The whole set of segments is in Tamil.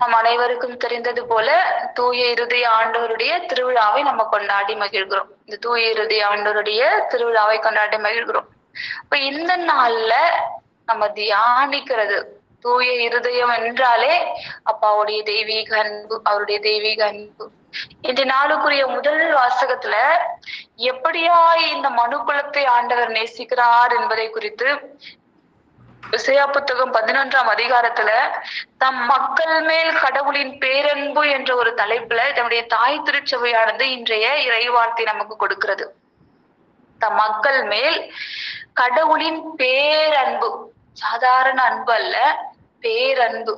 நம் அனைவருக்கும் தெரிந்தது போல தூய இருதய ஆண்டோருடைய திருவிழாவை நம்ம கொண்டாடி மகிழ்கிறோம். இந்த தூய இருதய ஆண்டோருடைய திருவிழாவை கொண்டாடி மகிழ்கிறோம். இப்ப இந்த நாள்ல நம்ம தியானிக்கிறது தூய இருதயம் என்றாலே அப்பாவுடைய தெய்வீக அன்பு அவருடைய தெய்வீக அன்பு. இன்று நாளுக்குரிய முதல் வாசகத்துல எப்படியாய் இந்த மனு குலத்தை ஆண்டவர் நேசிக்கிறார் என்பதை குறித்து விசையா புத்தகம் பதினொன்றாம் அதிகாரத்துல தம் மக்கள் மேல் கடவுளின் பேரன்பு என்ற ஒரு தலைப்புல தன்னுடைய தாய் திருச்சபையானது இன்றைய இறைவார்த்தை நமக்கு கொடுக்கிறது. தம் மக்கள் மேல் கடவுளின் பேரன்பு சாதாரண அன்பு அல்ல பேரன்பு.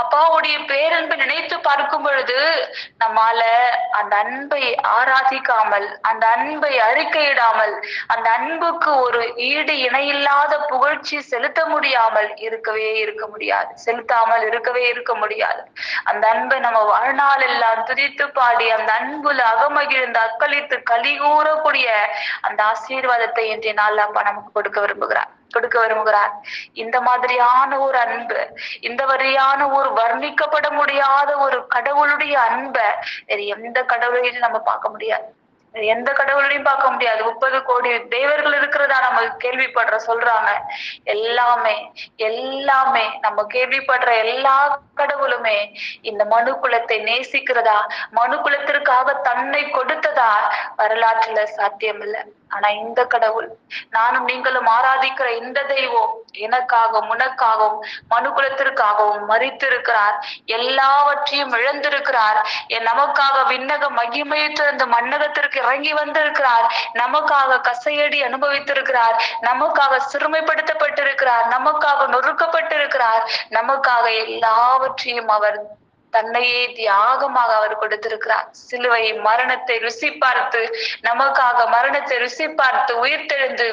அப்பாவுடைய பேரன்பை நினைத்து பார்க்கும் பொழுது நம்மால அந்த அன்பை ஆராதிக்காமல் அந்த அன்பை அறிக்கையிடாமல் அந்த அன்புக்கு ஒரு ஈடு இணையில்லாத புகழ்ச்சி செலுத்த முடியாமல் இருக்கவே இருக்க முடியாது. செலுத்தாமல் இருக்கவே இருக்க முடியாது. அந்த அன்பை நம்ம வாழ்நாள் எல்லாம் துதித்து பாடி அந்த அன்புல அகமகிழ்ந்து அக்களித்து கலிகூறக்கூடிய அந்த ஆசீர்வாதத்தை இன்றைய நாள் அப்பா நமக்கு கொடுக்க விரும்புகிறார். கொடுக்க விரும்புகிறார். இந்த மாதிரியான ஒரு அன்பு இந்த வரியான ஒரு வர்ணிக்கப்பட முடியாத ஒரு கடவுளுடைய அன்பை வேற எந்த கடவுளையும் நம்ம பார்க்க முடியாது. எந்த கடவுளையும் பார்க்க முடியாது. முப்பது கோடி தேவர்கள் இருக்கிறதா நம்ம கேள்விப்படுற சொல்றாங்க. எல்லாமே எல்லாமே நம்ம கேள்விப்படுற எல்லா கடவுளுமே இந்த மனு குலத்தை நேசிக்கிறதா? மனு குலத்திற்காக தன்னை கொடுத்ததா? வரலாற்றுல சாத்தியம் இல்லை ஆனா இந்த கடவுள் நானும் நீங்களும் ஆராதிக்கிற இந்த தெய்வம் எனக்காகவும் உனக்காகவும் மனுகுலத்திற்காகவும் மறித்திருக்கிறார். எல்லாவற்றையும் இழந்திருக்கிறார். என் நமக்காக விண்ணக மகிமையை திறந்த மன்னகத்திற்கு இறங்கி வந்திருக்கிறார். நமக்காக கசையடி அனுபவித்திருக்கிறார். நமக்காக சிறுமைப்படுத்தப்பட்டிருக்கிறார். நமக்காக நொறுக்கப்பட்டிருக்கிறார். நமக்காக எல்லாவற்றையும் அவர் தன்னையே தியாகமாக அவர் கொடுத்திருக்கிறார். சிலுவை மரணத்தை ருசி பார்த்து நமக்காக மரணத்தை ருசி பார்த்து உயிர்த்தெழுந்து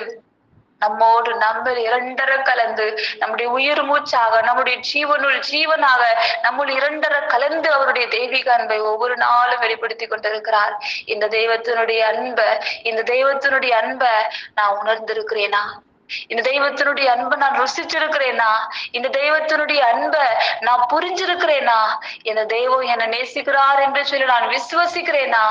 நம்மோடு நம்ம இரண்டர கலந்து நம்முடைய உயிர் மூச்சாக நம்முடைய ஜீவனுள் ஜீவனாக நம்முள் இரண்டர கலந்து அவருடைய தெய்வீக அன்பை ஒவ்வொரு நாளும் வெளிப்படுத்தி கொண்டிருக்கிறார். இந்த தெய்வத்தினுடைய அன்பை இந்த தெய்வத்தினுடைய அன்பை நான் உணர்ந்திருக்கிறேனா? இந்த தெய்வத்தினுடைய அன்பை நான் ருசிச்சிருக்கிறேனா? இந்த தெய்வத்தினுடைய அன்பை நான் புரிஞ்சிருக்கிறேனா? இந்த தெய்வம் என்னை நேசிக்கிறார் என்று சொல்லி நான் விசுவசிக்கிறேனா?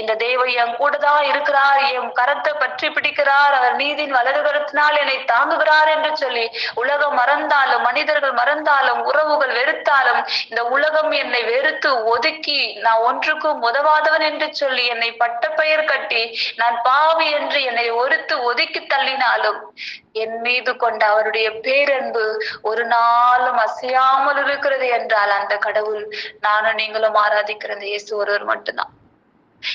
இந்த தெய்வம் என் கூட தான் இருக்கிறார் என் கரத்தை பற்றி பிடிக்கிறார் அவர் நீதியின் வலது கருத்தினால் என்னை தாங்குகிறார் என்று சொல்லி உலகம் மறந்தாலும் மனிதர்கள் மறந்தாலும் உறவுகள் வெறுத்தாலும் இந்த உலகம் என்னை வெறுத்து ஒதுக்கி நான் ஒன்றுக்கும் உதவாதவன் என்று சொல்லி என்னை பட்ட பெயர் கட்டி நான் பாவி என்று என்னை ஒருத்து ஒதுக்கி தள்ளினாலும் என் மீது கொண்ட அவருடைய பேரன்பு ஒரு நாளும் அசையாமல் இருக்கிறது என்றால் அந்த கடவுள் நானும் நீங்களும் ஆராதிக்கிற இந்த இயேசு ஒருவர் மட்டும்தான்.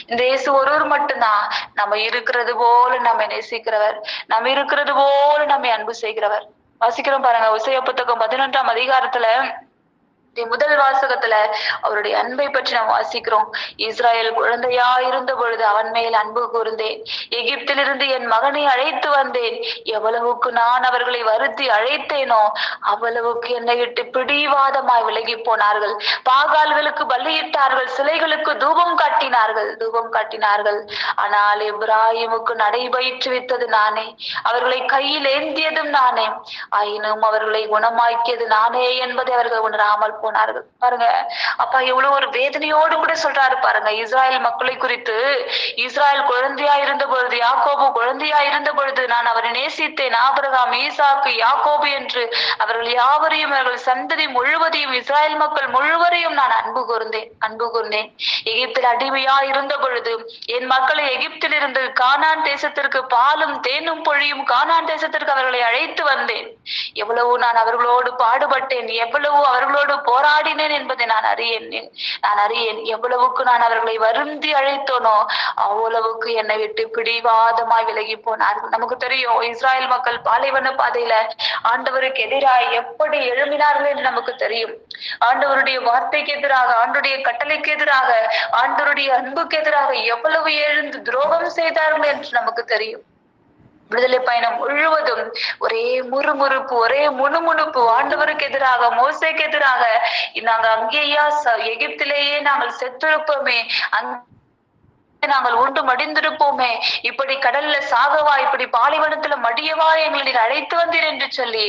இந்த இயேசு ஒருவர் மட்டும்தான். நம்ம இருக்கிறது போல நம்ம நேசிக்கிறவர். நம்ம இருக்கிறது போல நம்ம அன்பு செய்கிறவர். வாசிக்கிறோம் பாருங்க உசைய புத்தகம் பதினொன்றாம் அதிகாரத்துல முதல் வாசகத்துல அவருடைய அன்பை பற்றி நாம் வாசிக்கிறோம். இஸ்ராயல் குழந்தையா இருந்த பொழுது அவன் மேல் அன்பு கூர்ந்தேன். எகிப்திலிருந்து என் மகனை அழைத்து வந்தேன். எவ்வளவுக்கு நான் அவர்களை வருத்தி அழைத்தேனோ அவ்வளவுக்கு என்னை விட்டு பிடிவாதமாய் விலகி போனார்கள். பாகால்களுக்கு பலியிட்டார்கள் சிலைகளுக்கு தூபம் காட்டினார்கள் தூபம் காட்டினார்கள். ஆனால் இப்ராஹிமுக்கு நடை பயிற்றுவித்தது நானே. அவர்களை கையில் ஏந்தியதும் நானே. ஆயினும் அவர்களை குணமாக்கியது நானே என்பதை அவர்கள் உணராமல் போனார்கள் பாருங்க அப்பா எவ்வளவு ஒரு வேதனையோடு கூட சொல்றாரு பாருங்க. இஸ்ராயல் மக்களை குறித்து இஸ்ராயல் குழந்தையா இருந்த பொழுது யாக்கோபு குழந்தையா இருந்த பொழுது நான் அவரை நேசித்தேன். ஆபிரகாம் ஈசாக்கு யாக்கோபு என்று அவர்கள் யாவரையும் அவர்கள் சந்ததி முழுவதையும் இஸ்ராயல் மக்கள் முழுவதையும் நான் அன்பு கூர்ந்தேன் அன்பு கூர்ந்தேன். எகிப்தில் அடிமையா இருந்த பொழுது என் மக்களை எகிப்தில் இருந்து கானான் தேசத்திற்கு பாலும் தேனும் பொழியும் கானான் தேசத்திற்கு அவர்களை அழைத்து வந்தேன். எவ்வளவு நான் அவர்களோடு பாடுபட்டேன் எவ்வளவு அவர்களோடு போ போராடினேன் என்பதை நான் அறியேன். நான் அறியேன். எவ்வளவுக்கு நான் அவர்களை வருந்தி அழைத்தோனோ அவ்வளவுக்கு என்னை விட்டு பிடிவாதமாய் விலகி போனார்கள். நமக்கு தெரியும் இஸ்ராயல் மக்கள் பாலைவன பாதையில ஆண்டவருக்கு எதிராக எப்படி எழும்பினார்கள் என்று நமக்கு தெரியும். ஆண்டவருடைய வார்த்தைக்கு எதிராக ஆண்டுடைய கட்டளைக்கு எதிராக ஆண்டவருடைய அன்புக்கு எதிராக எவ்வளவு எழுந்து துரோகம் செய்தார்கள் என்று நமக்கு தெரியும். விடுதலை பயணம் முழுவதும் ஒரே முறுமுறுப்பு ஒரே முணுமுணுப்பு. ஆண்டவருக்கு எதிராக மோசைக்கு எதிராக நாங்க அங்கேயா எகிப்திலேயே நாங்கள் செத்திருப்போமே. நாங்கள் உண்டு மடிந்திருப்போமே. இப்படி கடல்ல சாகவா இப்படி பாலைவனத்துல மடியவா எங்களை நீர் அழைத்து வந்தீர் என்று சொல்லி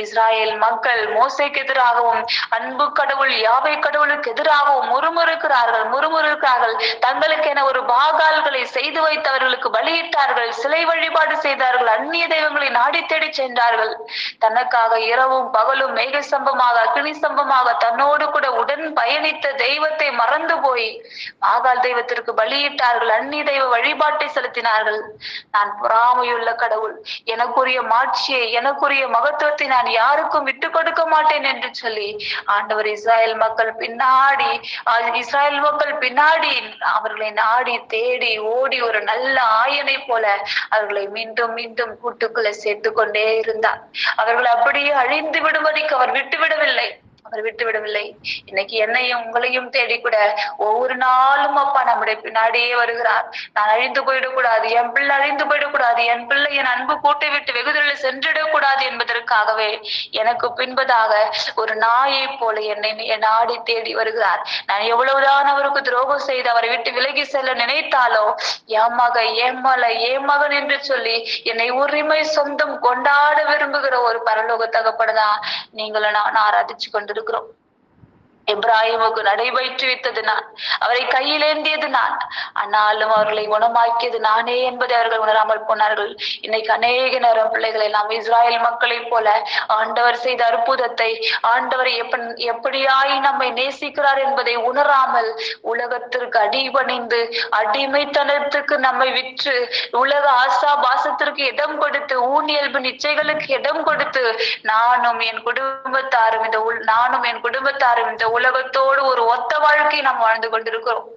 இஸ்ராயல் மக்கள் மோசைக்கு எதிராகவும் அன்பு கடவுள் யாவை கடவுளுக்கு எதிராகவும் முறுமுறுக்கிறார்கள் முறுமுறுக்கிறார்கள். தங்களுக்கென ஒரு பாகால்களை செய்து வைத்தவர்களுக்கு பலியிட்டார்கள் சிலை வழிபாடு செய்தார்கள் அந்நிய தெய்வங்களை நாடி தேடி சென்றார்கள். தனக்காக இரவும் பகலும் மேக சம்பமாக அக்னி சம்பமாக தன்னோடு கூட உடன் பயணித்த தெய்வத்தை மறந்து போய் பாகால் தெய்வத்திற்கு பலியிட்டார்கள். அந்நிய தெய்வ வழிபாட்டை செலுத்தினார்கள். நான் பொறாமையுள்ள கடவுள் எனக்குரிய மாட்சியை எனக்குரிய மகத்துவத்தை நான் யாருக்கும் விட்டு கொடுக்க மாட்டேன் என்று சொல்லி ஆண்டவர் இஸ்ராயல் மக்கள் பின்னாடி இஸ்ராயல் மக்கள் பின்னாடி அவர்களை நாடி தேடி ஓடி ஒரு நல்ல ஆயனை போல அவர்களை மீண்டும் மீண்டும் கூட்டுக்குள்ள சேர்த்து கொண்டே இருந்தார். அவர்கள் அப்படியே அழிந்து விடுவதற்கு அவர் விட்டுவிடவில்லை. அவர் விட்டு விடவில்லை. இன்னைக்கு என்னையும் உங்களையும் தேடி கூட ஒவ்வொரு நாளும் அப்பா நம்முடைய பின்னாடியே வருகிறார். நான் அழிந்து போயிடக்கூடாது என் பிள்ளை அழிந்து போயிடக்கூடாது என் பிள்ளை என் அன்பு கூட்டை விட்டு வெகுதலில் சென்றிடக்கூடாது என்பதற்காகவே எனக்கு பின்பதாக ஒரு நாயை போல என்னை என் நாடி தேடி வருகிறார். நான் எவ்வளவுதான் அவருக்கு துரோகம் செய்து அவரை விட்டு விலகி செல்ல நினைத்தாலோ ஏமாக ஏமல ஏமகன் என்று சொல்லி என்னை உரிமை சொந்தம் கொண்டாட விரும்புகிற ஒரு பரலோக தகப்பனதான் நீங்களும் நான் ஆராதிச்சு கொண்டிருக்கிறோம். எடுக்கிறோம் எப்ராஹிமுக்கு நடைபயிற்றுவித்தது நான் அவரை கையிலேந்தியது நான் ஆனாலும் அவர்களை குணமாக்கியது நானே என்பதை அவர்கள் உணராமல் போனார்கள் இன்னைக்கு அநேக நேரம் பிள்ளைகளை நாம் இஸ்ராயல் மக்களைப் போல ஆண்டவர் செய்த அற்புதத்தை ஆண்டவர் எப்ப எப்படியாய் நம்மை நேசிக்கிறார் என்பதை உணராமல் உலகத்திற்கு அடிபணிந்து அடிமைத்தனத்துக்கு நம்மை விற்று உலக ஆசா பாசத்திற்கு இடம் கொடுத்து ஊனியல்பு நிச்சயங்களுக்கு இடம் கொடுத்து நானும் என் குடும்பத்தாரும் இந்த உள் நானும் என் குடும்பத்தாரும் இந்த உலகத்தோடு ஒரு ஒத்த வாழ்க்கை நாம் வாழ்ந்து கொண்டிருக்கிறோம்.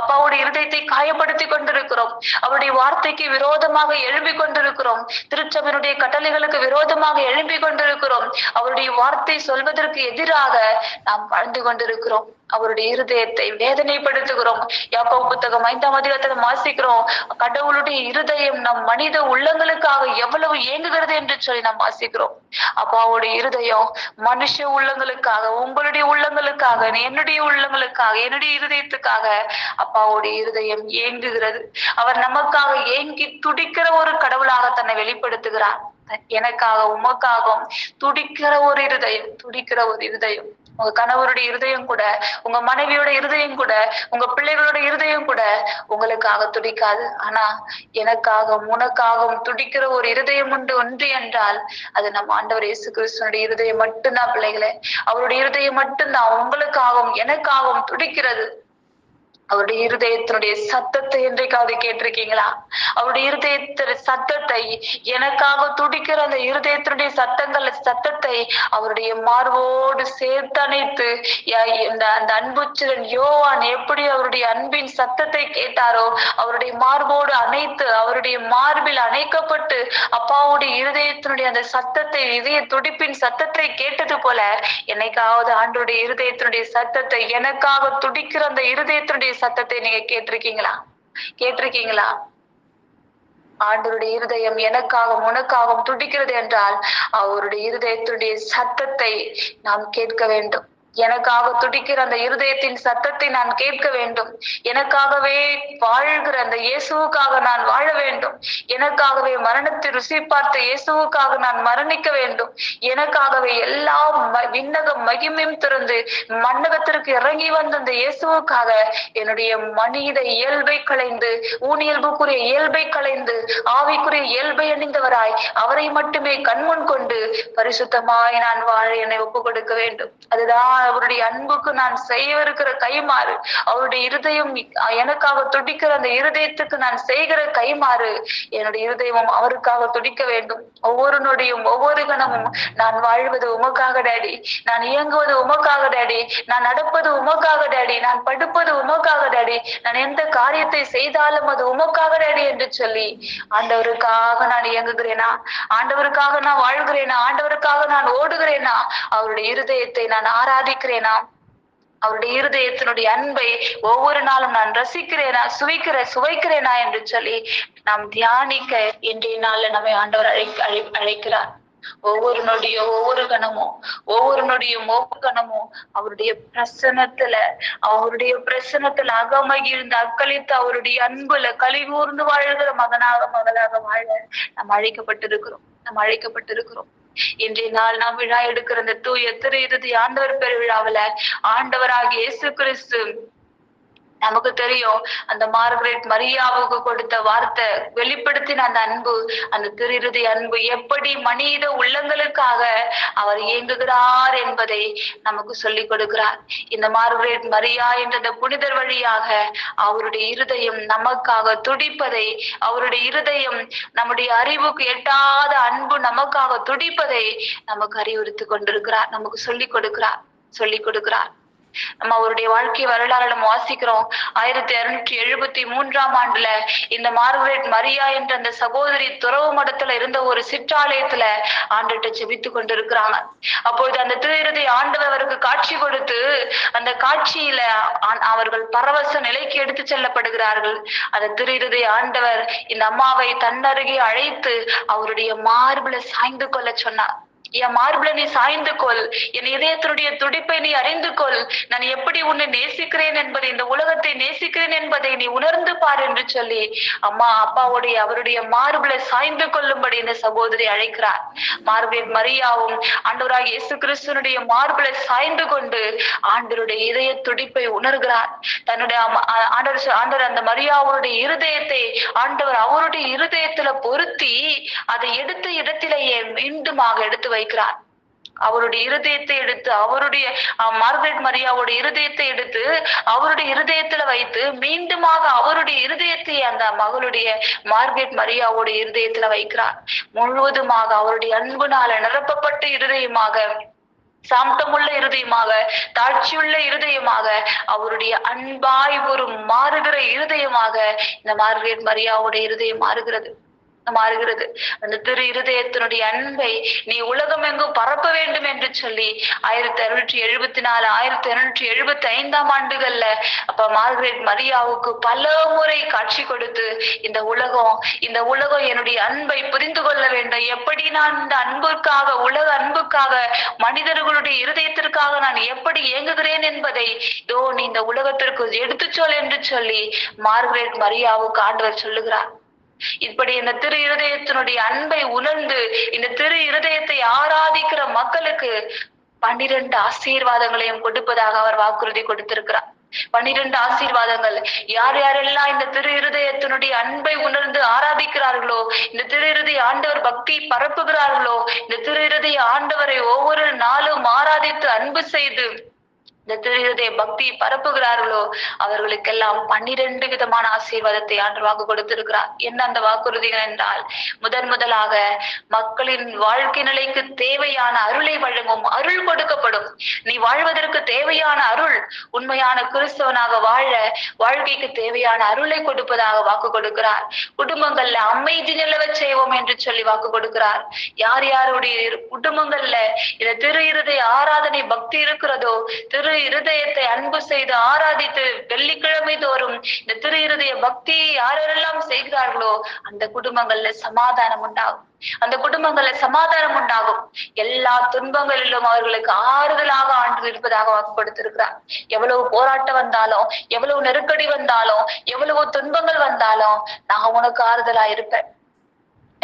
அப்பாவுடைய இருதயத்தை காயப்படுத்தி கொண்டிருக்கிறோம். அவருடைய வார்த்தைக்கு விரோதமாக எழும்பிக் கொண்டிருக்கிறோம். திருச்சபையினுடைய கட்டளைகளுக்கு விரோதமாக எழும்பிக் கொண்டிருக்கிறோம். அவருடைய வார்த்தை சொல்வதற்கு எதிராக நாம் வாழ்ந்து கொண்டிருக்கிறோம். அவருடைய இருதயத்தை வேதனைப்படுத்துகிறோம். யாப்போ புத்தகம் ஐந்தாம் அதிகாரத்துல வாசிக்கிறோம் கடவுளுடைய இருதயம் நம் மனித உள்ளங்களுக்காக எவ்வளவு இயங்குகிறது என்று சொல்லி நாம் வாசிக்கிறோம். அப்பாவுடைய இருதயம் மனுஷ உள்ளங்களுக்காக உங்களுடைய உள்ளங்களுக்காக என்னுடைய உள்ளங்களுக்காக என்னுடைய இருதயத்துக்காக அப்பாவுடைய இருதயம் ஏங்குகிறது. அவர் நமக்காக ஏங்கி துடிக்கிற ஒரு கடவுளாக தன்னை வெளிப்படுத்துகிறார். எனக்காக உமக்காகவும் துடிக்கிற ஒரு இருதயம் துடிக்கிற ஒரு இருதயம். உங்க கணவருடைய இருதயம் கூட உங்க மனைவியோட இருதயம் கூட உங்க பிள்ளைகளோட இருதயம் கூட உங்களுக்காக துடிக்காது. ஆனா எனக்காகவும் உனக்காகவும் துடிக்கிற ஒரு இருதயம் உண்டு ஒன்று என்றால் அது நம்ம ஆண்டவர் இயேசு கிறிஸ்துவனுடைய இருதயம் மட்டும்தான் பிள்ளைகளே. அவருடைய இருதயம் மட்டும்தான் உங்களுக்காகவும் எனக்காகவும் துடிக்கிறது. அவருடைய இருதயத்தினுடைய சத்தத்தை என்றைக்காவது கேட்டிருக்கீங்களா? அவருடைய இருதயத்தின் சத்தத்தை எனக்காக துடிக்கிற அந்த இருதயத்தினுடைய சத்தங்கள் சத்தத்தை அவருடைய மார்போடு சேர்த்தணைத்து அணைத்து இந்த அந்த யோவான் எப்படி அவருடைய அன்பின் சத்தத்தை கேட்டாரோ அவருடைய மார்போடு அணைத்து அவருடைய மார்பில் அணைக்கப்பட்டு அப்பாவுடைய இருதயத்தினுடைய அந்த சத்தத்தை இதய துடிப்பின் சத்தத்தை கேட்டது போல என்னைக்காவது ஆண்டுடைய இருதயத்தினுடைய சத்தத்தை எனக்காக துடிக்கிற அந்த இருதயத்தினுடைய சத்தத்தை நீங்க கேட்டிருக்கீங்களா? கேட்டிருக்கீங்களா? ஆண்டவருடைய இருதயம் எனக்காகவும் உனக்காகவும் துடிக்கிறது என்றால் அவருடைய இருதயத்துடைய சத்தத்தை நாம் கேட்க வேண்டும். எனக்காக துடிக்கிற அந்த இருதயத்தின் சத்தத்தை நான் கேட்க வேண்டும். எனக்காகவே வாழ்கிற அந்த இயேசுவுக்காக நான் வாழ வேண்டும். எனக்காகவே மரணத்தை ருசி பார்த்த இயேசுவுக்காக நான் மரணிக்க வேண்டும். எனக்காகவே எல்லா ம- விண்ணக மகிமையும் திறந்து மன்னகத்திற்கு இறங்கி வந்த அந்த இயேசுவுக்காக என்னுடைய மனித இயல்பை களைந்து ஊனியல்புக்குரிய இயல்பை களைந்து ஆவிக்குரிய இயல்பை அணிந்தவராய் அவரை மட்டுமே கண்முன் கொண்டு பரிசுத்தமாய் நான் வாழ என்னை ஒப்பு கொடுக்க வேண்டும். அதுதான் அவருடைய அன்புக்கு நான் செய்யவிருக்கிற கைமாறு அவருடைய இருதயம் எனக்காக துடிக்கிற அந்த இருதயத்துக்கு நான் செய்கிற கைமாறு என்னுடைய இருதயமும் அவருக்காக துடிக்க வேண்டும். ஒவ்வொரு நொடியும் ஒவ்வொரு கணமும் நான் வாழ்வது உமக்காக டேடி. நான் இயங்குவது உமக்காக டேடி. நான் நடப்பது உமக்காக டேடி. நான் படுப்பது உமக்காக டேடி. நான் எந்த காரியத்தை செய்தாலும் அது உமக்காக டேடி என்று சொல்லி ஆண்டவருக்காக நான் இயங்குகிறேனா? ஆண்டவருக்காக நான் வாழ்கிறேனா? ஆண்டவருக்காக நான் ஓடுகிறேனா? அவருடைய இருதயத்தை நான் ஆராதி ஆராதிக்கிறேனா அவருடைய இருதயத்தினுடைய அன்பை ஒவ்வொரு நாளும் நான் ரசிக்கிறேனா சுவைக்கிற சுவைக்கிறேனா என்று சொல்லி நாம் தியானிக்க இன்றைய நாள்ல நம்மை ஆண்டவர் அழை அழைக்கிறார். ஒவ்வொரு நொடியும் ஒவ்வொரு கணமும் ஒவ்வொரு நொடியும் ஒவ்வொரு கணமும் அவருடைய பிரசனத்துல அவருடைய பிரசனத்துல அகமகிழ்ந்து அக்களித்து அவருடைய அன்புல கழிவூர்ந்து வாழ்கிற மகனாக மகளாக வாழ நாம் அழைக்கப்பட்டிருக்கிறோம். நாம் அழைக்கப்பட்டிருக்கிறோம். இன்றைய நாள் நாம் விழா எடுக்கிற அந்த தூய திரு இறுதி ஆண்டவர் பெருவிழாவில ஆண்டவராகிய இயேசு கிறிஸ்து நமக்கு தெரியும். அந்த மார்கரெட் மரியாவுக்கு கொடுத்த வார்த்தை வெளிப்படுத்தின அந்த அன்பு அந்த திருஇறுதி அன்பு எப்படி மனித உள்ளங்களுக்காக அவர் இயங்குகிறார் என்பதை நமக்கு சொல்லிக் கொடுக்கிறார். இந்த மார்கரெட் மரியா என்ற அந்த புனிதர் வழியாக அவருடைய இருதயம் நமக்காக துடிப்பதை அவருடைய இருதயம் நம்முடைய அறிவுக்கு எட்டாத அன்பு நமக்காக துடிப்பதை நமக்கு அறிவுறுத்து கொண்டிருக்கிறார் நமக்கு சொல்லிக் கொடுக்கிறார் சொல்லிக் கொடுக்கிறார். நம்ம அவருடைய வாழ்க்கை வரலாறு நம்ம வாசிக்கிறோம். ஆயிரத்தி இருநூற்றி எழுபத்தி மூன்றாம் ஆண்டுல இந்த மார்கரெட் மரியா என்ற அந்த சகோதரி துறவு மடத்துல இருந்த ஒரு சிற்றாலயத்துல ஆண்டுகிட்ட செபித்து கொண்டிருக்கிறாங்க. அப்பொழுது அந்த திருதை ஆண்டவர் அவருக்கு காட்சி கொடுத்து அந்த காட்சியில அவர்கள் பரவச நிலைக்கு எடுத்து செல்லப்படுகிறார்கள். அந்த திருதை ஆண்டவர் இந்த அம்மாவை தன்னருகே அழைத்து அவருடைய மார்புல சாய்ந்து கொள்ள சொன்னார். என் மார்பில நீ சாய்ந்து கொள். என் இதயத்தினுடைய துடிப்பை நீ அறிந்து கொள். நான் எப்படி உன்னை நேசிக்கிறேன் என்பதை இந்த உலகத்தை நேசிக்கிறேன் என்பதை நீ உணர்ந்து பார் என்று சொல்லி அம்மா அப்பாவுடைய அவருடைய மார்புல சாய்ந்து கொள்ளும்படி இந்த சகோதரி அழைக்கிறார். மார்பில் மரியாவும் ஆண்டவராக இயேசு கிறிஸ்துனுடைய மார்புல சாய்ந்து கொண்டு ஆண்டருடைய இதய துடிப்பை உணர்கிறார். தன்னுடைய ஆண்டர் ஆண்டர் ஆண்டவர் அந்த மரியாவுடைய இருதயத்தை ஆண்டவர் அவருடைய இருதயத்துல பொருத்தி அதை எடுத்த இடத்திலேயே மீண்டுமாக எடுத்து வைக்கிறார். அவருடைய இருதயத்தை எடுத்து அவருடைய மார்கரெட் மரியாவோட இருதயத்தை எடுத்து அவருடைய இருதயத்துல வைத்து மீண்டுமாக அவருடைய இருதயத்தை அந்த மகளுடைய மார்கரெட் மரியாவோட இருதயத்துல வைக்கிறார். முழுவதுமாக அவருடைய அன்புனால நிரப்பப்பட்ட இருதயமாக சாந்தமுள்ள இருதயமாக தாழ்ச்சியுள்ள இருதயமாக அவருடைய அன்பாய் ஒரு மாறுகிற இருதயமாக இந்த மார்கரெட் மரியாவோட இருதயம் மாறுகிறது. மாறுகிறது. அந்த திரு இருதயத்தினுடைய அன்பை நீ உலகம் எங்கும் பரப்ப வேண்டும் என்று சொல்லி ஆயிரத்தி அறுநூற்றி எழுபத்தி நாலு ஆயிரத்தி அறுநூற்றி எழுபத்தி ஐந்தாம் ஆண்டுகள்ல அப்ப மார்கரெட் மரியாவுக்கு பல முறை காட்சி கொடுத்து இந்த உலகம் இந்த உலகம் என்னுடைய அன்பை புரிந்து கொள்ள வேண்டும். எப்படி நான் இந்த அன்புக்காக உலக அன்புக்காக மனிதர்களுடைய இருதயத்திற்காக நான் எப்படி இயங்குகிறேன் என்பதை இதோ நீ இந்த உலகத்திற்கு எடுத்துச் சொல் என்று சொல்லி மார்கரெட் மரியாவுக்கு ஆண்டவர் சொல்லுகிறார். இப்படி இந்த திரு இருதயத்தினுடைய அன்பை உணர்ந்து இந்த திரு இருதயத்தை ஆராதிக்கிற மக்களுக்கு பன்னிரண்டு ஆசீர்வாதங்களையும் கொடுப்பதாக அவர் வாக்குறுதி கொடுத்திருக்கிறார். பன்னிரண்டு ஆசீர்வாதங்கள். யார் யாரெல்லாம் இந்த திரு இருதயத்தினுடைய அன்பை உணர்ந்து ஆராதிக்கிறார்களோ இந்த திரு இருதய ஆண்டவர் பக்தி பரப்புகிறார்களோ இந்த திரு இருதய ஆண்டவரை ஒவ்வொரு நாளும் ஆராதித்து அன்பு செய்து இந்த பக்தி பரப்புகிறார்களோ அவர்களுக்கெல்லாம் பன்னிரண்டு விதமான ஆசீர்வாதத்தை ஆண்டு வாக்கு கொடுத்திருக்கிறார். என்ன அந்த வாக்குறுதிகள் என்றால் முதன் முதலாக மக்களின் வாழ்க்கை நிலைக்கு தேவையான அருளை வழங்கும் அருள் கொடுக்கப்படும். நீ வாழ்வதற்கு தேவையான அருள் உண்மையான கிறிஸ்தவனாக வாழ வாழ்க்கைக்கு தேவையான அருளை கொடுப்பதாக வாக்கு கொடுக்கிறார். குடும்பங்கள்ல அமைதி நிலவ செய்வோம் என்று சொல்லி வாக்கு கொடுக்கிறார். யார் யாருடைய குடும்பங்கள்ல இந்த திரு இருதய ஆராதனை பக்தி இருக்கிறதோ திரு இருதயத்தை அன்பு செய்து ஆராதித்து வெள்ளிக்கிழமை தோறும் இந்த திரு இருதய பக்தி யாரெல்லாம் செய்கிறார்களோ அந்த குடும்பங்கள்ல சமாதானம் உண்டாகும். அந்த குடும்பங்கள்ல சமாதானம் உண்டாகும். எல்லா துன்பங்களிலும் அவர்களுக்கு ஆறுதலாக ஆண்டு இருப்பதாக கொடுத்திருக்கிறார். எவ்வளவு போராட்டம் வந்தாலும் எவ்வளவு நெருக்கடி வந்தாலும் எவ்வளவு துன்பங்கள் வந்தாலும் நான் உனக்கு ஆறுதலா இருப்பேன்.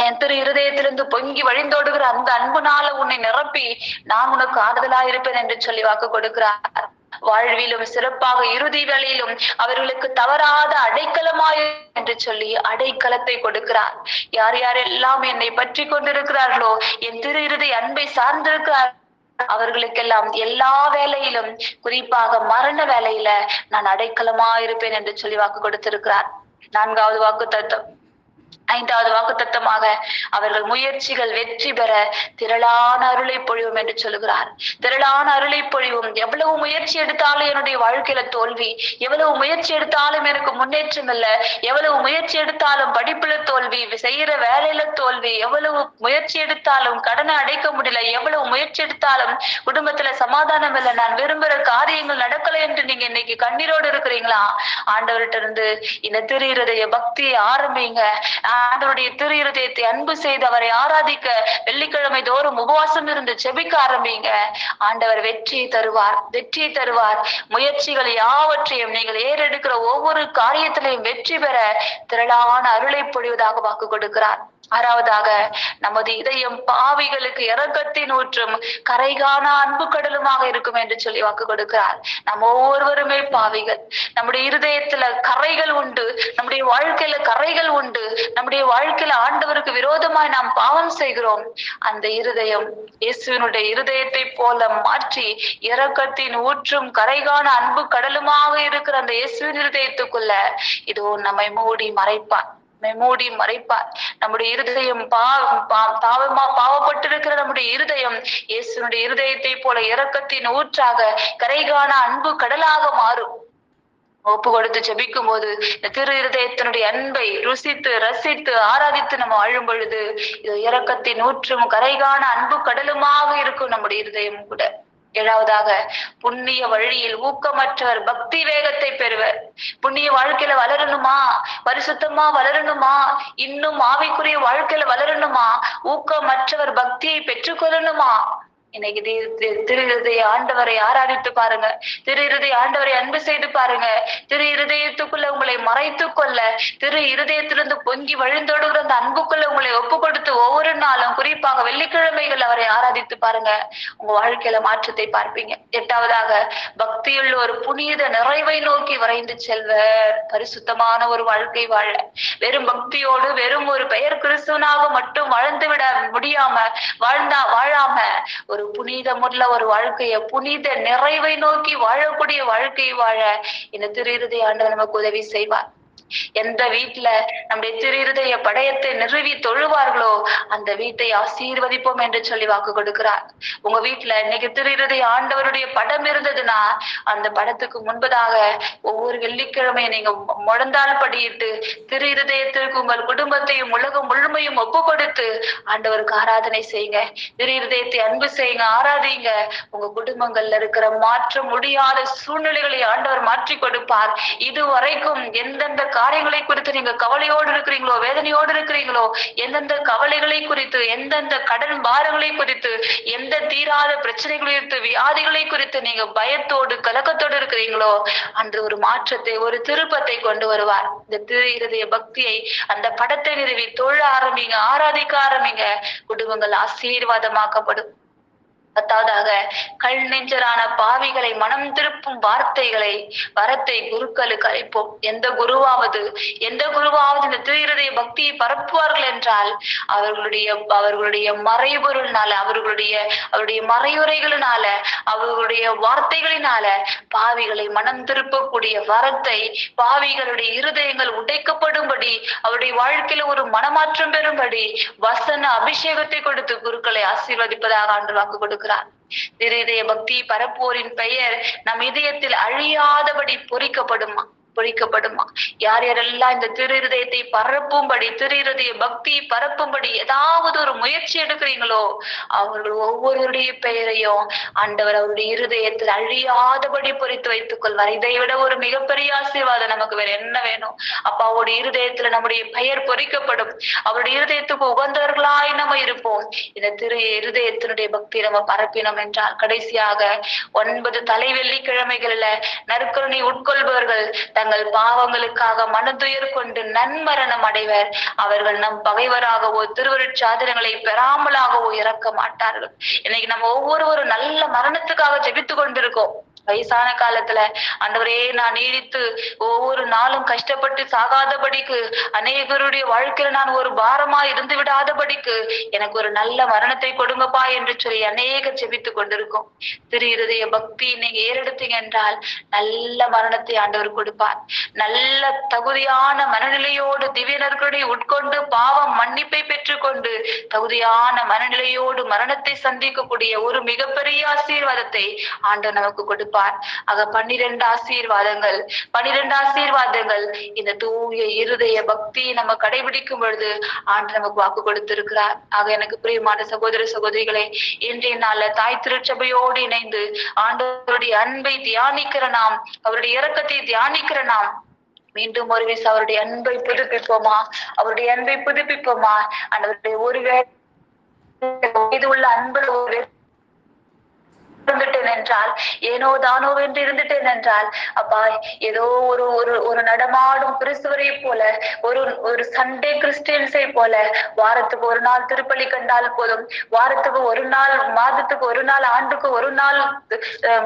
என் திரு இருதயத்திலிருந்து பொங்கி வழிந்தோடுகிற அந்த அன்புனால உன்னை நிரப்பி நான் உனக்கு ஆறுதலா இருப்பேன் என்று சொல்லி வாக்கு கொடுக்கிறார். வாழ்விலும் சிறப்பாக இறுதி வேளையிலும் அவர்களுக்கு தவறாத அடைக்கலமாய் என்று சொல்லி அடைக்கலத்தை கொடுக்கிறார். யார் யாரெல்லாம் என்னை பற்றி கொண்டிருக்கிறார்களோ என் திரு இருதய அன்பை சார்ந்திருக்கிறார். அவர்களுக்கெல்லாம் எல்லா வேலையிலும் குறிப்பாக மரண வேலையில நான் அடைக்கலமா இருப்பேன் என்று சொல்லி வாக்கு கொடுத்திருக்கிறார். நான்காவது வாக்கு தத்துவம் ஐந்தாவது வாக்குத்தத்தமாக அவர்கள் முயற்சிகள் வெற்றி பெற திரளான அருளை பொழிவும் என்று சொல்லுகிறார். திரளான அருளை பொழிவும் எவ்வளவு முயற்சி எடுத்தாலும் என்னுடைய வாழ்க்கையில தோல்வி. எவ்வளவு முயற்சி எடுத்தாலும் எனக்கு முன்னேற்றம் இல்ல. எவ்வளவு முயற்சி எடுத்தாலும் படிப்புல தோல்வி செய்யற வேலையில தோல்வி. எவ்வளவு முயற்சி எடுத்தாலும் கடனை அடைக்க முடியல. எவ்வளவு முயற்சி எடுத்தாலும் குடும்பத்துல சமாதானம் இல்லை. நான் விரும்புற காரியங்கள் நடக்கல என்று நீங்க இன்னைக்கு கண்ணீரோடு இருக்கிறீங்களா? ஆண்டவர்கிட்ட இருந்து இந்த திரு இருதய பக்தியை ஆரம்பிங்க. ஆண்டவருடைய திரு இருதயத்தை அன்பு செய்து அவரை ஆராதிக்க வெள்ளிக்கிழமை தோறும் உபவாசம் இருந்து செபிக்க ஆரம்பிங்க. ஆண்டவர் வெற்றியை தருவார் வெற்றியை தருவார். முயற்சிகள் யாவற்றையும் நீங்கள் ஏறெடுக்கிற ஒவ்வொரு காரியத்திலையும் வெற்றி பெற திரளான அருளை பொழிவதாக வாக்கு கொடுக்கிறார். ஆறாவதாக நமது இதயம் பாவிகளுக்கு இறக்கத்தின் ஊற்றும் கரைகான அன்பு கடலுமாக இருக்கும் என்று சொல்லி வாக்கு கொடுக்கிறார். நம்ம ஒவ்வொருவருமே பாவிகள். நம்முடைய இருதயத்துல கரைகள் உண்டு. நம்முடைய வாழ்க்கையில கரைகள் உண்டு. நம்முடைய வாழ்க்கையில ஆண்டவருக்கு விரோதமாய் நாம் பாவம் செய்கிறோம். அந்த இருதயம் இயேசுவினுடைய இருதயத்தை போல மாற்றி இறக்கத்தின் ஊற்றும் கரைகான அன்பு கடலுமாக இருக்கிற அந்த இயேசுவின் இருதயத்துக்குள்ள இதோ நம்மை மூடி மறைப்பான் மூடி மறைப்பார். நம்முடைய இருதயம் பாவம் பா- பாவமா பாவப்பட்டிருக்கிற நம்முடைய இருதயம் இயேசுனுடைய இருதயத்தை போல இரக்கத்தின் ஊற்றாக கரைகான அன்பு கடலாக மாறும். ஒப்பு கொடுத்து ஜபிக்கும் போது இந்த திரு இருதயத்தினுடைய அன்பை ருசித்து ரசித்து ஆராதித்து நம்ம வாழும் பொழுது இது இரக்கத்தின் ஊற்றும் கரைகான அன்பு கடலுமாக இருக்கும் நம்முடைய இருதயம் கூட. ஏழாவதாக புண்ணிய வழியில் ஊக்கமற்றவர் பக்தி வேகத்தை பெறுவர். புண்ணிய வாழ்க்கையில வளரணுமா? பரிசுத்தமா வளரணுமா? இன்னும் ஆவிக்குரிய வாழ்க்கையில வளரணுமா? ஊக்கமற்றவர் பக்தியை பெற்றுக்கொள்ளணுமா இன்னைக்கு திரு இருதய ஆண்டவரை ஆராதித்து பாருங்க. திரு இருதய ஆண்டவரை அன்பு செய்து பாருங்க. திரு இருதயத்துக்குள்ள உங்களை மறைத்து கொள்ள திரு இருதயத்திலிருந்து பொங்கி வழிந்தோடுகிற அந்த அன்புக்குள்ள உங்களை ஒப்பு கொடுத்து ஒவ்வொரு நாளும் குறிப்பாக வெள்ளிக்கிழமைகள் அவரை ஆராதித்து பாருங்க. உங்க வாழ்க்கையில மாற்றத்தை பார்ப்பீங்க. எட்டாவதாக பக்தியுள்ள ஒரு புனித நிறைவை நோக்கி வரைந்து செல்வர். பரிசுத்தமான ஒரு வாழ்க்கை வாழ. வெறும் பக்தியோடு வெறும் ஒரு பெயர் கிறிஸ்துவனாக மட்டும் வாழ்ந்து விட முடியாம வாழ்ந்தா வாழாம ஒரு புனிதமுள்ள ஒரு வாழ்க்கைய புனித நிறைவை நோக்கி வாழக்கூடிய வாழ்க்கை வாழ இந்த திரு இருதய ஆண்டவர் நமக்கு உதவி செய்வார். எந்த வீட்டுல நம்முடைய திருதய படையத்தை நிறுவி தொழுவார்களோ அந்த வீட்டை ஆசீர்வதிப்போம் என்று சொல்லி வாக்கு கொடுக்கிறார். உங்க வீட்டுல இன்னைக்கு திரு ஆண்டவருடைய படம் இருந்ததுன்னா அந்த படத்துக்கு முன்பதாக ஒவ்வொரு வெள்ளிக்கிழமையும் நீங்க முழந்தால் படியிட்டு திரு இருதயத்திற்கு உங்கள் குடும்பத்தையும் உலகம் முழுமையும் ஒப்பு கொடுத்து ஆண்டவருக்கு ஆராதனை செய்யுங்க. திரு இருதயத்தை அன்பு செய்யுங்க ஆராதிங்க. உங்க குடும்பங்கள்ல இருக்கிற மாற்ற முடியாத சூழ்நிலைகளை ஆண்டவர் மாற்றி கொடுப்பார். இதுவரைக்கும் எந்தெந்த காரியங்களை குறித்து நீங்க கவலையோடு இருக்கிறீங்களோ வேதனையோடு இருக்கிறீங்களோ எந்தெந்த கவலைகளை குறித்து எந்தெந்த கடன் பாரங்களை குறித்து எந்த தீராத பிரச்சனைகளை குறித்து வியாதிகளை குறித்து நீங்க பயத்தோடு கலக்கத்தோடு இருக்கிறீங்களோ அன்று ஒரு மாற்றத்தை ஒரு திருப்பத்தை கொண்டு வருவார். இந்த திரு இருதய பக்தியை அந்த படத்தை நிறுவி தொழ ஆரம்பிங்க ஆராதிக்க ஆரம்பிங்க குடும்பங்கள் ஆசீர்வாதமாக்கப்படும். பத்தாவதாக கல் நெஞ்சரான பாவிகளை மனம் திருப்பும் வார்த்தைகளை வரத்தை குருக்களுக்கு அளிப்போம். எந்த குருவாவது எந்த குருவாவது இந்த திருஹதய பக்தியை பரப்புவார்கள் என்றால் அவர்களுடைய அவர்களுடைய மறைபொருள்னால அவர்களுடைய அவருடைய மறையுரைகளினால அவர்களுடைய வார்த்தைகளினால பாவிகளை மனம் திருப்பக்கூடிய வரத்தை பாவிகளுடைய இருதயங்கள் உடைக்கப்படும்படி அவருடைய வாழ்க்கையில ஒரு மனமாற்றம் பெறும்படி வசன அபிஷேகத்தை கொடுத்து குருக்களை ஆசீர்வதிப்பதாக ஆண்டு வாக்கு கொடுக்கிறார். திரு இதய பக்தி பரப்போரின் பெயர் நம் இதயத்தில் அழியாதபடி பொறிக்கப்படுமா பொழிக்கப்படுமா யார் யாரெல்லாம் இந்த திரு இருதயத்தை பரப்பும்படி திரு இருதய பக்தி பரப்பும்படி ஏதாவது ஒரு முயற்சி எடுக்கிறீங்களோ அவர்கள் ஒவ்வொருவருடைய பெயரையும் ஆண்டவர் அவருடைய இருதயத்தில் அழியாதபடி பொறித்து வைத்துக் கொள்வார். இதை விட ஒரு மிகப்பெரிய ஆசீர்வாதம் நமக்கு வேற என்ன வேணும்? அப்ப அவருடைய இருதயத்துல நம்முடைய பெயர் பொறிக்கப்படும். அவருடைய இருதயத்துக்கு உகந்தவர்களாய் நம்ம இருப்போம். இந்த திரு இருதயத்தினுடைய பக்தி நம்ம பரப்பினோம் என்றால் கடைசியாக ஒன்பது தலை வெள்ளிக்கிழமைகள்ல நற்கருணை உட்கொள்பவர்கள் தங்கள் பாவங்களுக்காக மனதுயர் கொண்டு நன்மரணம் அடைவர். அவர்கள் நம் பகைவராகவோ திருவருட்சாதனங்களை பெறாமலாகவோ இறக்க மாட்டார்கள். இன்னைக்கு நம்ம ஒவ்வொருவரும் நல்ல மரணத்துக்காக ஜெபித்து கொண்டிருக்கோம். வயசான காலத்துல ஆண்டவரே நான் நீடித்து ஒவ்வொரு நாளும் கஷ்டப்பட்டு சாகாதபடிக்கு அநேகருடைய வாழ்க்கையில நான் ஒரு பாரமா இருந்து விடாதபடிக்கு எனக்கு ஒரு நல்ல மரணத்தை கொடுங்கப்பா என்று சொல்லி அநேக செபித்து கொண்டிருக்கும். திரு இருதய பக்தி நீங்க ஏறெடுத்தீங்க என்றால் நல்ல மரணத்தை ஆண்டவர் கொடுப்பார். நல்ல தகுதியான மனநிலையோடு திவ்யனர்களுடைய உட்கொண்டு பாவம் மன்னிப்பை பெற்றுக்கொண்டு தகுதியான மனநிலையோடு மரணத்தை சந்திக்கக்கூடிய ஒரு மிகப்பெரிய ஆசீர்வாதத்தை ஆண்டவர் நமக்கு கொடுப்பார். கொடுப்பார் ஆக பன்னிரண்டு ஆசீர்வாதங்கள் பன்னிரண்டு ஆசீர்வாதங்கள். இந்த தூய இருதய பக்தி நம்ம கடைபிடிக்கும் பொழுது ஆண்டு நமக்கு வாக்கு கொடுத்திருக்கிறார். ஆக எனக்கு பிரியமான சகோதர சகோதரிகளை இன்றைய நாள்ல தாய் திருச்சபையோடு இணைந்து ஆண்டவருடைய அன்பை தியானிக்கிற நாம் அவருடைய இறக்கத்தை தியானிக்கிற நாம் மீண்டும் ஒரு விசை அவருடைய அன்பை புதுப்பிப்போமா? அவருடைய அன்பை புதுப்பிப்போமா? அந்த ஒரு இது உள்ள அன்பு ஒரு என்றால் ஏனோ தானோ என்று இருந்துட்டேன் என்றால் அப்பா ஏதோ ஒரு ஒரு ஒரு நடமாடும் கிறிஸ்துவரை போல ஒரு ஒரு சண்டே கிறிஸ்டியன்ஸை போல வாரத்துக்கு ஒரு நாள் திருப்பலி கண்டால் போதும். வாரத்துக்கு ஒரு நாள் மாதத்துக்கு ஒரு நாள் ஆண்டுக்கு ஒரு நாள்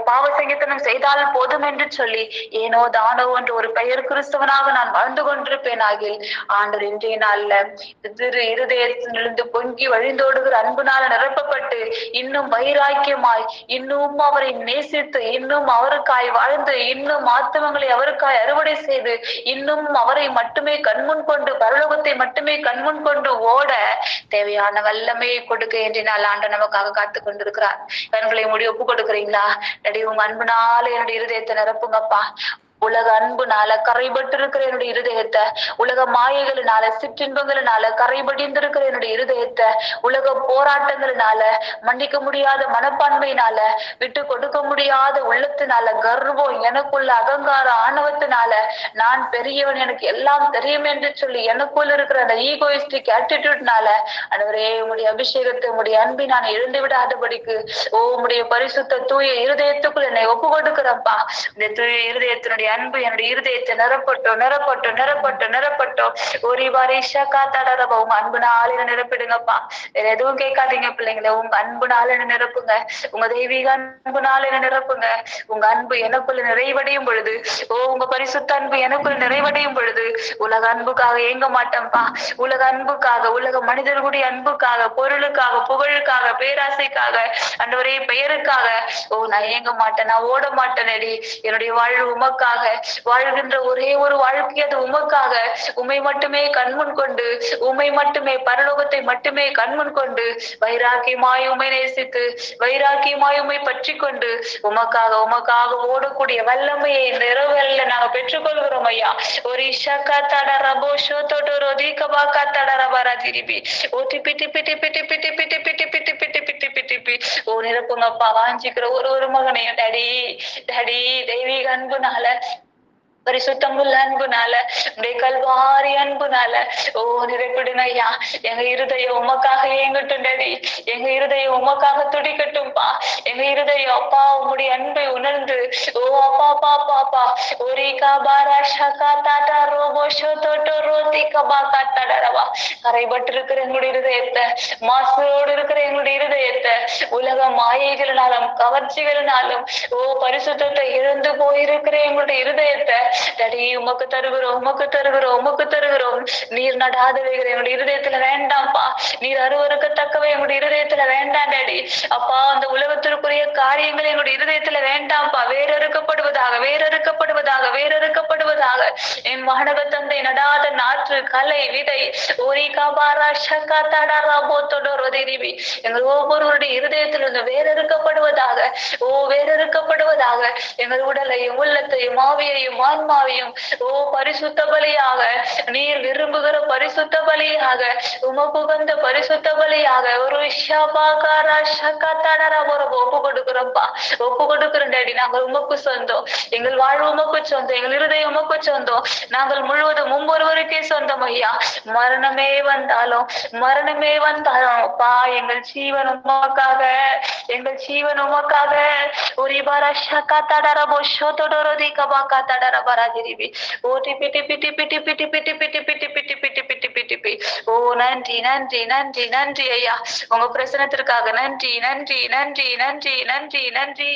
பாவ சங்கீதனம் செய்தால் போதும் என்று சொல்லி ஏனோ தானோ என்று ஒரு பெயர் கிறிஸ்தவனாக நான் வாழ்ந்து கொண்டிருப்பேன் ஆகில். ஆண்டவர் இன்றைய நாள்ல திரு இருதயத்திலிருந்து பொங்கி வழிந்தோடுகிற அன்புனால நிரப்பப்பட்டு இன்னும் வைராக்கியமாய் இன்னும் அவரை நேசித்து இன்னும் அவருக்காய் வாழ்ந்து இன்னும் ஆத்துவங்களை அவருக்காய் அறுவடை செய்து இன்னும் அவரை மட்டுமே கண்முன் கொண்டு பரலோகத்தை மட்டுமே கண்முன் கொண்டு ஓ ஓட தேவையான வல்லமையை கொடுக்க என்று நாள் ஆண்டு நமக்காக காத்து கொண்டிருக்கிறார். கண்களை மூடி ஒப்பு கொடுக்குறீங்களா? நடி உங்க அன்புனால என்னுடைய இருதயத்தை நிரப்புங்கப்பா. உலக அன்புனால கரைபட்டிருக்கிற என்னுடைய இருதயத்தை உலக மாயைகளினால சிற்றின்பங்களினால கரைபடிந்திருக்கிற என்னுடைய இருதயத்தை உலக போராட்டங்களினால மன்னிக்க முடியாத மனப்பான்மையினால விட்டு கொடுக்க முடியாத உள்ளத்தினால கர்வம் எனக்குள்ள அகங்கார ஆணவத்தினால நான் பெரியவன் எனக்கு எல்லாம் தெரியும் என்று சொல்லி எனக்குள்ள இருக்கிற அந்த ஈகோயிஸ்டிக் ஆட்டிடியூட்னால அனைவரே உங்களுடைய அபிஷேகத்தை உங்களுடைய அன்பை நான் இழந்து விடாதபடிக்கு ஓ உங்களுடைய பரிசுத்த தூய இருதயத்துக்குள் என்னை ஒப்பு கொடுக்கிறப்பா இந்த தூய இருதயத்தினுடைய அன்பு என்னுடைய இருதயத்தை நிரப்பட்டோம் நிரப்பட்டோம் நிரப்பட்டோம் நிரப்பட்டோம். ஒரு வாரி காத்தாடறப்ப உங்க அன்பு நாளில நிரப்பிடுங்கப்பா. வேற எதுவும் கேட்காதீங்க பிள்ளைங்களே உங்க அன்பு நாளில நிரப்புங்க. உங்க தெய்வீக அன்பு நாளில நிரப்புங்க. உங்க அன்பு எனக்குள்ள நிறைவடையும் பொழுது ஓ உங்க பரிசுத்த அன்பு எனக்குள்ள நிறைவடையும் பொழுது உலக அன்புக்காக ஏங்க மாட்டேன்ப்பா. உலக அன்புக்காக உலக மனிதர்களுடைய அன்புக்காக பொருளுக்காக புகழுக்காக பேராசைக்காக அன்றவரே பெயருக்காக. ஓ நான் ஏங்க மாட்டேன் நான் ஓட மாட்டேன் அடி என்னுடைய வாழ்வு உமக்காக வாழ்கின்ற ஒரே ஒரு வாழ்க்கை அது உமக்காக உமை மட்டுமே கண்முன் கொண்டு உமை மட்டுமே பரலோகத்தை மட்டுமே கண்முன் கொண்டு வைராக்கியமாய் உமை நேசித்து வைராக்கியமாய் உமை பற்றி கொண்டு உமக்காக உமக்காக ஓடக்கூடிய வல்லமையை இந்த நாங்க பெற்றுக்கொள்கிறோம் ஐயா ஒரு இஷாக்கா தட ரபோ ஷோ தோட்டோ ரோதி கபாக்கா தட ரபாரா திருப்பி ஓட்டி பிட்டி பிட்டி பிட்டி பிட்டி பிட்டி பிட்டி பிட்டி பிட்டி பிட்டி பிட்டி பி ஓ நிரப்புங்கப்பா வாஞ்சிக்கிற ஒரு ஒரு மகனையும் டடி டடி தெய்வீக அன்புனால பரிசுத்தமுள்ள அன்புனால உடைய கல்வாரி அன்புனால. ஓ நிறைப்பிடுனையா எங்க இருதயம் உமக்காக ஏங்கட்டும் டடி எங்க இருதயம் உமக்காக துடிக்கட்டும்பா. எங்க இருதயம் அப்பா உங்களுடைய அன்பை உணர்ந்து. ஓ அப்பா பா பா அப்பா ஒரே காபாரா ஷகா தாட்டா ரோபோ ஷோ தோட்டோ ரோதி கபா காத்தாடரவா கரைபட்டு இருக்கிற எங்களுடைய இருதயத்தை மாசோடு இருக்கிற எங்களுடைய இருதயத்தை உலக மாயைகளினாலும் கவர்ச்சிகளினாலும் ஓ பரிசுத்தத்தை இழந்து போயிருக்கிற எங்களுடைய இருதயத்தை டடி உமக்கு தருகிறோம் உமக்கு தருகிறோம் உமக்கு தருகிறோம். நீர் நடாதவைகள் எங்களுடைய இருதயத்துல வேண்டாம்ப்பா. நீர் அருவருக்கத்தக்கவை எங்களுடைய இருதயத்துல வேண்டாம் டாடி அப்பா அந்த உலகத்திற்குரிய காரியங்கள் எங்களுடைய இருதயத்துல வேண்டாம்ப்பா. வேறறுக்கப்படுவதாக வேறறுக்கப்படுவதாக வேறறுக்கப்படுவதாக. என் மாணவ தந்தை நடாத நாற்று கலை விதை. ஒரி காபாரா ஷக்கா தடாரா போத்தோடோ ரோதிரிவி எங்கள் ஒவ்வொருவருடைய இருதயத்திலிருந்து வேறறுக்கப்படுவதாக. ஓ வேறறுக்கப்படுவதாக. எங்கள் உடலையும் உள்ளத்தையும் ஆவியையும் ஆன்மாவையும் ஓ பரிசுத்த பலியாக நீர் விரும்புகிற பரிசுத்த பலியாக உமபுகந்த பரிசுத்த பலியாக ஒரு ஒப்பு கொடுக்கிறோம்ப்பா. ஒப்பு கொடுக்கிறோம் டாடி. நாங்கள் உமக்கு சொந்தம். எங்கள் வாழ்வு உமக்கு சொந்தம். எங்கள் இருதயம் உமக்கு சொந்தம். நாங்கள் முழுவதும் ஒவ்வொருவருக்கே சொந்தம் ஐயா. மரணமே வந்தாலும் மரணமே வந்தாலும் அப்பா எங்கள் ஜீவன் உமக்காக எங்கள் ஜீவன் உமக்காக. ஒரு பாரா ஷகத்தடரா போஷோ தொடரோதி கபாக்கா தடரபா பராஜிரிவி ஓ டிபி டிபி டிபி டிபி டிபி டிபி டிபி டிபி டிபி டிபி டிபி டிபி ஓ நன்றி நன்றி நன்றி நன்றி ஐயா உங்க பிரசனத்திற்காக நன்றி நன்றி நன்றி நன்றி நன்றி நன்றி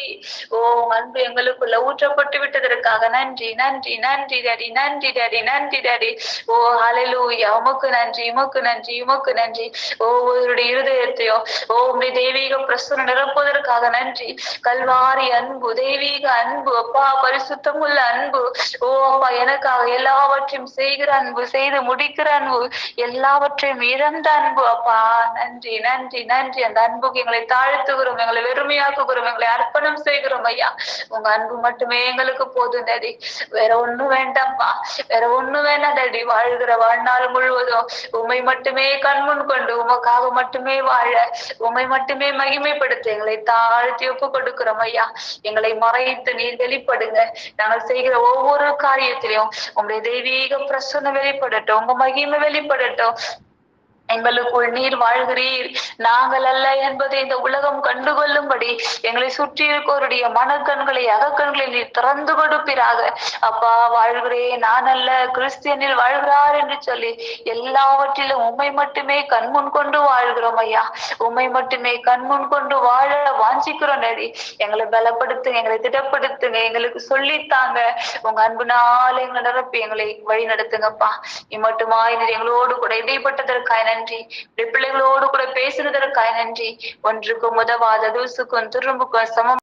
ஓ அன்பு எங்களுக்குள்ள ஊற்றப்பட்டு விட்டதற்காக நன்றி நன்றி நன்றி டாடி நன்றி டாடி நன்றி டாடி ஓ அலலூயா உமக்கு நன்றி உமக்கு நன்றி உமக்கு நன்றி ஓ உங்களுடைய இருதயத்தையோ ஓ உங்களுடைய தெய்வீக பிரசனம் நிரப்புவதற்காக நன்றி கல்வாரி அன்பு தெய்வீக அன்பு அப்பா பரிசுத்தம் உள்ள அன்பு ஓ அப்பா எனக்காக எல்லாவற்றையும் செய்கிற அன்பு செய்து முடிக்கிற அன்பு எல்லாவற்றையும் இழந்த அன்பு அப்பா. நன்றி நன்றி நன்றி. அந்த அன்புக்கு எங்களை தாழ்த்துகிறோம் எங்களை வெறுமையாக்குகிறோம் எங்களை அர்ப்பணம் செய்கிறோம் ஐயா. உங்க அன்பு மட்டுமே எங்களுக்கு போதும் தடி வேற ஒண்ணும் வேண்டாம்ப்பா வேற ஒண்ணு வேணாம் தடி வாழ்கிற வாழ்நாள் முழுவதும் உண்மை மட்டுமே கண்முன் கொண்டு உமக்காக மட்டுமே வாழ உண்மை மட்டுமே மகிமைப்படுத்த எங்களை தாழ்த்தி ஒப்பு கொடுக்கிறோம் ஐயா. எங்களை மறைத்து நீர் வெளிப்படுங்க. நாங்கள் செய்கிற ஒவ்வொரு காரியத்திலையும் உங்களுடைய தெய்வீக பிரசன்னம் வெளிப்படட்டும் உங்க மகிமை வெளிப்படட்டும் எங்களுக்குள் நீர் வாழ்கிறீர். நாங்கள் அல்ல என்பதை இந்த உலகம் கண்டுகொள்ளும்படி எங்களை சுற்றி இருக்கோருடைய மனக்கண்களை அகக்கண்களை நீர் திறந்து கொடுப்பீராக. அப்பா வாழ்கிறேன் நான் அல்ல கிறிஸ்தியனில் வாழ்கிறார் என்று சொல்லி எல்லாவற்றிலும் உண்மை மட்டுமே கண்முன் கொண்டு வாழ்கிறோம் ஐயா. உண்மை மட்டுமே கண்முன் கொண்டு வாழ வாஞ்சிக்கிறோம் நடி எங்களை பலப்படுத்துங்க எங்களை திடப்படுத்துங்க எங்களுக்கு சொல்லித்தாங்க. உங்க அன்புனால எங்களை நிரப்பி எங்களை வழி நடத்துங்கப்பா இம்மட்டுமாய் எங்களோடு கூட இடைப்பட்டதற்காக நன்றி. இப்படி பிள்ளைகளோடு கூட பேசுனதற்காக நன்றி. ஒன்றுக்கும் உதவாத தூசுக்கும் துரும்புக்கும் சமம்.